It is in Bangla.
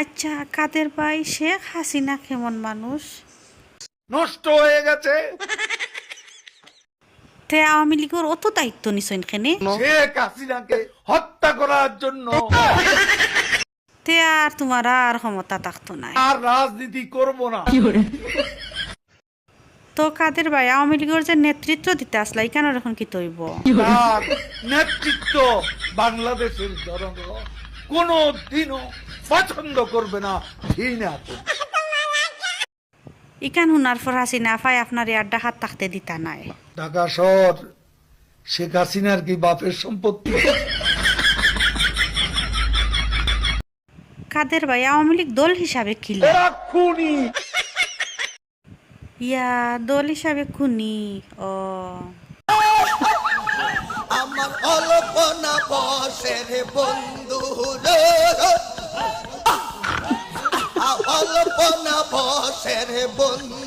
আচ্ছা কাদের ভাই? শেখ হাসিনা কেমন মানুষ? নষ্ট হয়ে গেছে। তে আওয়ামী লীগের অত দায়িত্ব নিছেন কেনে? শেখ হাসিনাকে হত্যা করার জন্য। তে আর তোমার আর ক্ষমতা থাকতো নাই আর রাজনীতি করব না। তো কাদের ভাই আওয়ামী লীগের যে নেতৃত্ব দিতে আসলা কেন এখন কি তৈব? নেতৃত্ব বাংলাদেশের জনগণ কোনো দিনও পছন্দ করবে না ঘৃণা করবে। ইকান হুনার পর হাসিনা ফাই আপনার আড্ডা হাত থাকতে দিতা নাই। ঢাকা শহর শেখ হাসিনার কি বাপের সম্পত্তি? কাদের ভাই আওয়ামী লীগ দল হিসাবে খুনি। ইয়া দল হিসাবে খুনি ও। আমার অল্পনা বসের বন্ধু রে অল্পনা বসের বন্ধু